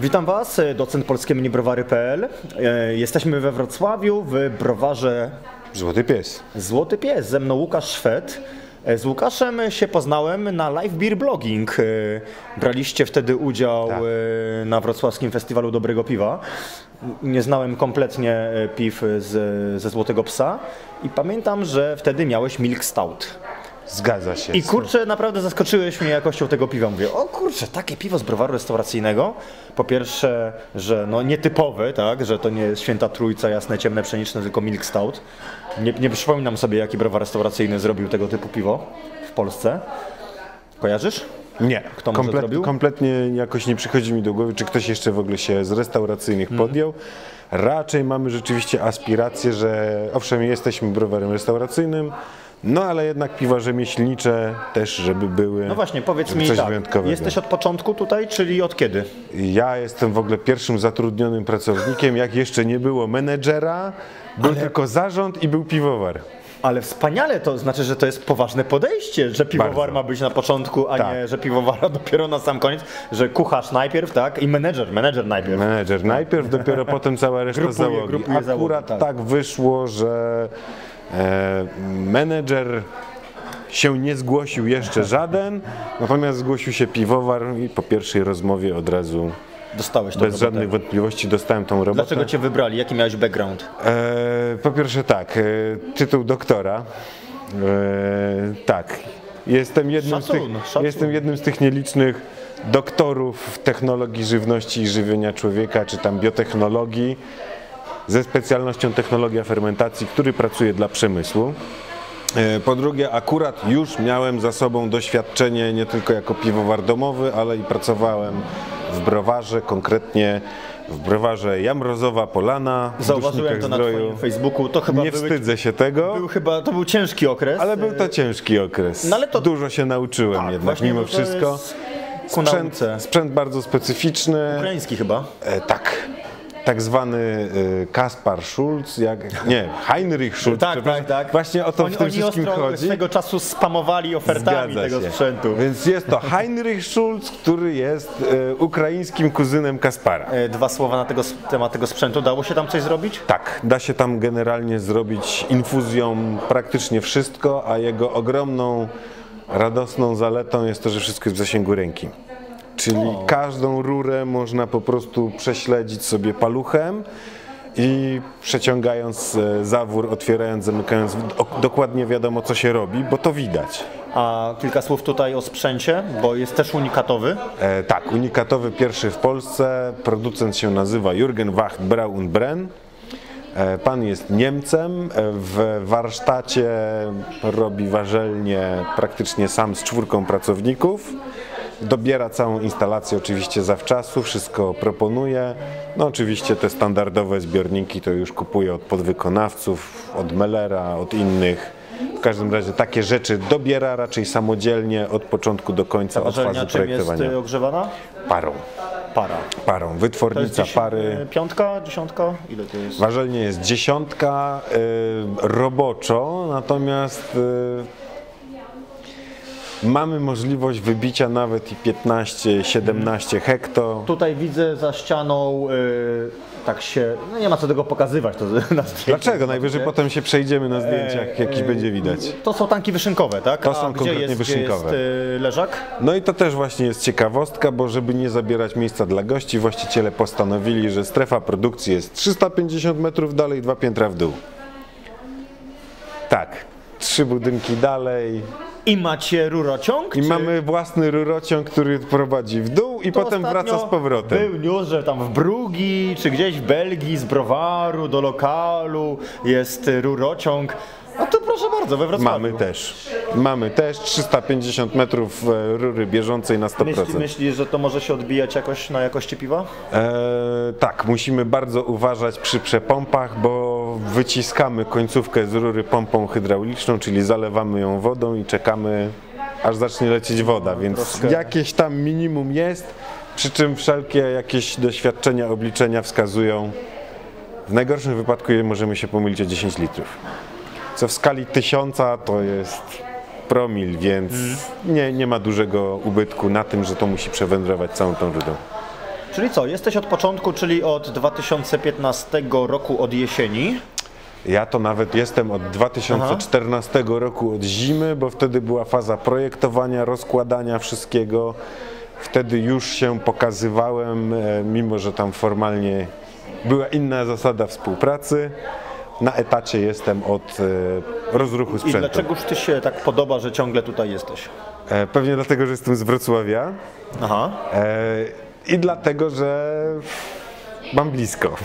Witam Was, e, docent polskie minibrowary.pl. E, Jesteśmy we Wrocławiu w browarze Złoty pies. Złoty Pies. Ze mną Łukasz Szwed. E, Z Łukaszem się poznałem na Live Beer Blogging. Braliście wtedy udział Tak. na Wrocławskim Festiwalu Dobrego Piwa. Nie znałem kompletnie piw z, ze Złotego Psa i pamiętam, że wtedy miałeś Milk Stout. Zgadza się. I kurczę, naprawdę zaskoczyłeś mnie jakością tego piwa. Mówię, o kurczę, takie piwo z browaru restauracyjnego. Po pierwsze, że no nietypowe, tak, że to nie jest święta trójca, jasne, ciemne, pszeniczne, tylko milk stout. Nie, nie przypominam sobie, jaki browar restauracyjny zrobił tego typu piwo w Polsce. Kojarzysz? Nie, Kto kompletnie jakoś nie przychodzi mi do głowy, czy ktoś jeszcze w ogóle się z restauracyjnych Mhm. podjął. Raczej mamy rzeczywiście aspiracje, że owszem, jesteśmy browarem restauracyjnym, no ale jednak piwa rzemieślnicze też, żeby były. No właśnie, powiedz mi tak, jesteś od początku tutaj, czyli od kiedy? Ja jestem w ogóle pierwszym zatrudnionym pracownikiem, jak jeszcze nie było menedżera, był tylko zarząd i był piwowar. Ale wspaniale to znaczy, że to jest poważne podejście, że piwowar Bardzo. ma być na początku, a Tak. nie, że piwowara dopiero na sam koniec, że kucharz najpierw, tak, i menedżer, menedżer najpierw. Menedżer najpierw, dopiero potem cała reszta Grupuje- załogi. grupuje załogi, Akurat tak. tak. wyszło, że e, menedżer się nie zgłosił jeszcze żaden, natomiast zgłosił się piwowar i po pierwszej rozmowie od razu Dostałeś to bez żadnych wątpliwości dostałem tą robotę. Dlaczego cię wybrali? Jaki miałeś background? E, po pierwsze tak, e, tytuł doktora. E, tak, jestem jednym, z Szacun, tych, szacun. jestem jednym z tych nielicznych doktorów technologii żywności i żywienia człowieka, czy tam biotechnologii, ze specjalnością technologia fermentacji, który pracuje dla przemysłu. E, Po drugie, akurat już miałem za sobą doświadczenie nie tylko jako piwowar domowy, ale i pracowałem w browarze, konkretnie w browarze Jamrozowa Polana w Zauważyłem to na Zdroju. twoim Facebooku. To chyba Nie były, wstydzę się tego, był chyba, to był ciężki okres. ale był to ciężki okres. No ale to- Dużo się nauczyłem Tak, jednak mimo to wszystko. jest Sprzęt, sprzęt bardzo specyficzny. Ukraiński chyba. E, tak. Tak zwany e, Kaspar Schulz, jak, nie, Heinrich Schulz. Tak, tak, tak. Właśnie o to oni, w tym oni wszystkim ostro chodzi. swego czasu spamowali ofertami Zgadza tego się. sprzętu. Więc jest to Heinrich Schulz, który jest e, ukraińskim kuzynem Kaspara. E, Dwa słowa na tego, temat tego sprzętu. Dało się tam coś zrobić? Tak, da się tam generalnie zrobić infuzją praktycznie wszystko, a jego ogromną, radosną zaletą jest to, że wszystko jest w zasięgu ręki. Czyli każdą rurę można po prostu prześledzić sobie paluchem i przeciągając e, zawór, otwierając, zamykając, o- dokładnie wiadomo co się robi, bo to widać. A kilka słów tutaj o sprzęcie, bo jest też unikatowy. E, tak, unikatowy pierwszy w Polsce. Producent się nazywa Jürgen Wacht Braun Brenn. E, Pan jest Niemcem. E, W warsztacie robi warzelnie praktycznie sam z czwórką pracowników. Dobiera całą instalację oczywiście zawczasu, wszystko proponuje. No oczywiście te standardowe zbiorniki to już kupuje od podwykonawców, od Mellera, od innych. W każdym razie takie rzeczy dobiera raczej samodzielnie od początku do końca, od fazy czym jest projektowania. e, ogrzewana? Parą, Para. parą. Wytwornica pary. e, Piątka, dziesiątka? Ile to jest? Warzelnie jest dziesiątka y, roboczo, natomiast y, mamy możliwość wybicia nawet i 15-17 hekto. Tutaj widzę za ścianą e, tak się, no nie ma co tego pokazywać to na zdjęciu. Dlaczego? Najwyżej potem się przejdziemy na zdjęciach, jakiś e, będzie widać. To są tanki wyszynkowe, tak? To A są konkretnie jest, wyszynkowe. Jest e, leżak? No i to też właśnie jest ciekawostka, bo żeby nie zabierać miejsca dla gości, właściciele postanowili, że strefa produkcji jest 350 metrów dalej, dwa piętra w dół. Tak, trzy budynki dalej I macie rurociąg? i czy- mamy własny rurociąg, który prowadzi w dół i To potem wraca z powrotem. Był news, że tam w Brugi, czy gdzieś w Belgii z browaru do lokalu jest rurociąg. No to proszę bardzo, we Wrocławiu. Mamy też. Mamy też 350 metrów e, rury bieżącej na 100%. Myśli, myślisz, że to może się odbijać jakoś na jakości piwa? E, tak, musimy bardzo uważać przy przepompach, bo wyciskamy końcówkę z rury pompą hydrauliczną, czyli zalewamy ją wodą i czekamy, aż zacznie lecieć woda, więc troszkę. jakieś tam minimum jest, przy czym wszelkie jakieś doświadczenia, obliczenia wskazują, w najgorszym wypadku możemy się pomylić o 10 litrów. Co w skali tysiąca to jest promil, więc nie, nie ma dużego ubytku na tym, że to musi przewędrować całą tą rudą. Czyli co, jesteś od początku, czyli od 2015 roku, od jesieni. Ja to nawet jestem od 2014 roku od zimy, bo wtedy była faza projektowania, rozkładania wszystkiego. Wtedy już się pokazywałem, e, mimo że tam formalnie była inna zasada współpracy. Na etacie jestem od e, rozruchu I sprzętu. dlaczegoż Ty się tak podoba, że ciągle tutaj jesteś? E, Pewnie dlatego, że jestem z Wrocławia Aha. e, i dlatego, że mam blisko.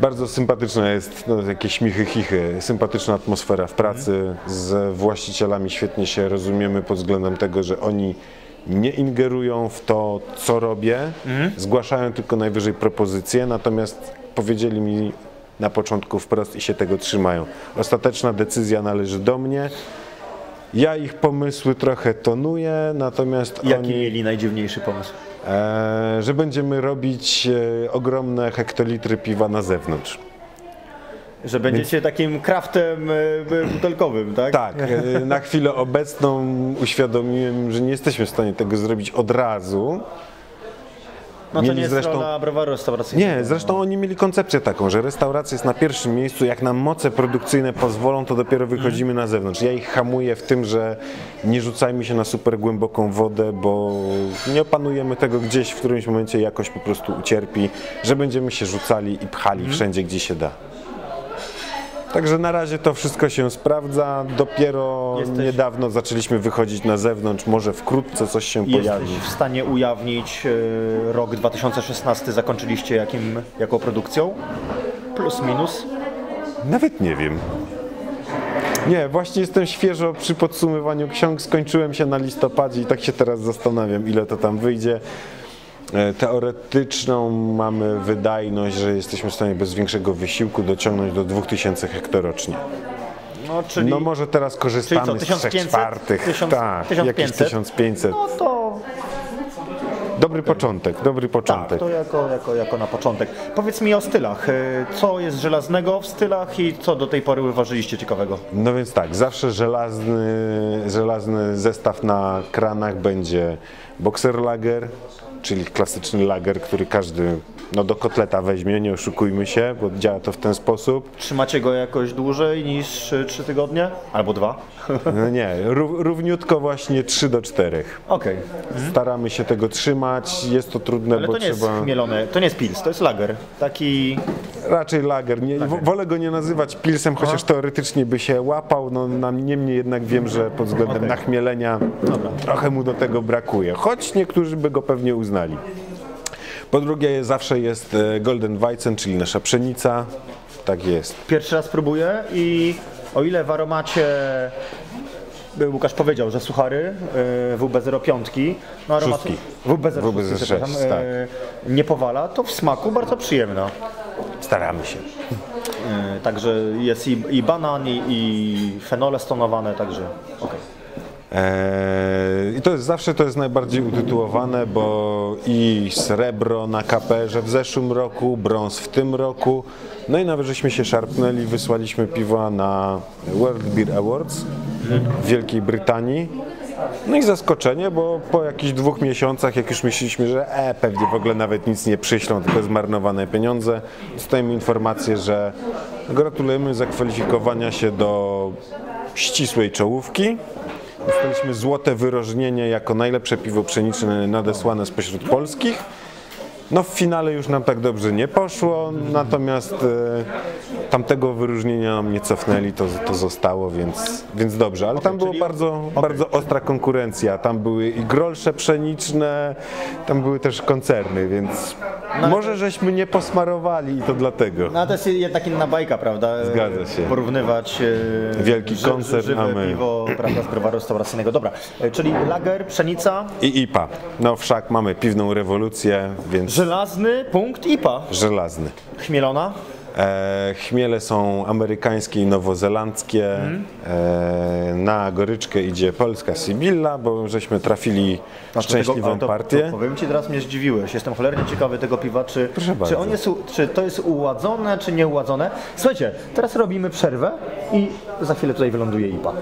Bardzo sympatyczna jest, no, jakieś śmichy, chichy, sympatyczna atmosfera w pracy. Z właścicielami świetnie się rozumiemy pod względem tego, że oni nie ingerują w to, co robię, zgłaszają tylko najwyżej propozycje, natomiast powiedzieli mi na początku wprost i się tego trzymają. Ostateczna decyzja należy do mnie. Ja ich pomysły trochę tonuję, natomiast Jaki oni... mieli najdziwniejszy pomysł? E, że będziemy robić e, ogromne hektolitry piwa na zewnątrz. Że będziecie takim kraftem e, butelkowym, tak? Tak, e, na chwilę obecną uświadomiłem, że nie jesteśmy w stanie tego zrobić od razu. No to nie jest zresztą- rola browaru restauracyjnego. Nie, zresztą oni mieli koncepcję taką, że restauracja jest na pierwszym miejscu, jak nam moce produkcyjne pozwolą, to dopiero wychodzimy na zewnątrz. Ja ich hamuję w tym, że nie rzucajmy się na super głęboką wodę, bo nie opanujemy tego gdzieś w którymś momencie jakoś po prostu ucierpi, że będziemy się rzucali i pchali wszędzie, gdzie się da. Także na razie to wszystko się sprawdza. Dopiero Jesteś- niedawno zaczęliśmy wychodzić na zewnątrz. Może wkrótce coś się pojawi. Jesteś w stanie ujawnić e, rok 2016 zakończyliście jakim, jaką produkcją? Plus, minus? Nawet nie wiem. Nie, właśnie jestem świeżo przy podsumowaniu ksiąg. Skończyłem się na listopadzie i tak się teraz zastanawiam, ile to tam wyjdzie. E, Teoretyczną mamy wydajność, że jesteśmy w stanie bez większego wysiłku dociągnąć do 2000 hektorocznie. No, czyli, No może teraz korzystamy czyli co, z 3 1500? czwartych. Tysiąc- tak, jakieś 1500? 1500. no to Dobry początek, dobry tak, początek. to jako, jako, jako na początek. Powiedz mi o stylach. E, Co jest żelaznego w stylach i co do tej pory uważaliście ciekawego? No więc tak, zawsze żelazny, żelazny zestaw na kranach będzie boxer lager, czyli klasyczny lager, który każdy no, do kotleta weźmie, nie oszukujmy się, bo działa to w ten sposób. Trzymacie go jakoś dłużej niż 3 tygodnie? Albo dwa? No nie, ró- równiutko właśnie 3 do 4. Okej. Staramy się tego trzymać, jest to trudne, Ale bo to nie jest trzeba... chmielone, to nie jest pils, to jest lager. Taki... Raczej lager. Nie, wo- wolę go nie nazywać pilsem, chociaż teoretycznie by się łapał. No, na, niemniej jednak wiem, że pod względem Okej. nachmielenia trochę mu do tego brakuje. Choć niektórzy by go pewnie uznali. Po drugie, zawsze jest e, Golden Weizen, czyli nasza pszenica. Tak jest. Pierwszy raz próbuję i o ile w aromacie Łukasz powiedział, że suchary y, WB05, no aromat Szóstki. WB06, WB06, przepraszam, tak. y, nie powala, to w smaku bardzo przyjemna. Staramy się. Y, Także jest i, i banan, i, i fenole stonowane, także okej. Eee, I to jest zawsze to jest najbardziej utytułowane, bo i srebro na kaperze w zeszłym roku, brąz w tym roku. No i nawet żeśmy się szarpnęli, wysłaliśmy piwa na World Beer Awards Wielkiej Brytanii. No i zaskoczenie, bo po jakichś dwóch miesiącach, jak już myśleliśmy, że e, pewnie w ogóle nawet nic nie przyślą, tylko zmarnowane pieniądze, dostajemy informację, że gratulujemy zakwalifikowania się do ścisłej czołówki. Dostaliśmy złote wyróżnienie jako najlepsze piwo pszeniczne nadesłane spośród polskich. No w finale już nam tak dobrze nie poszło, natomiast e, tamtego wyróżnienia nam nie cofnęli, to, to zostało, więc, więc dobrze. Ale tam było czyli- bardzo, bardzo ostra konkurencja. Tam były i grolsze pszeniczne, tam były też koncerny, więc może żeśmy nie posmarowali i to dlatego. No to jest jednak inna bajka, prawda? Zgadza się. Porównywać e, Wielki koncert, żywe a my- piwo prawda, z browaru restauracyjnego. Dobra, e, czyli lager, pszenica, I IPA. No wszak mamy piwną rewolucję, więc żelazny, punkt IPA. żelazny. Chmielona, E, chmiele są amerykańskie i nowozelandzkie. E, na goryczkę idzie polska Sybilla, bo żeśmy trafili Znaczy, szczęśliwą tego- to, partię. To powiem Ci, teraz mnie zdziwiłeś. Jestem cholernie ciekawy tego piwa, czy, Proszę czy, on jest, czy to jest uładzone, czy nieuładzone. Słuchajcie, teraz robimy przerwę i za chwilę tutaj wyląduje IPA.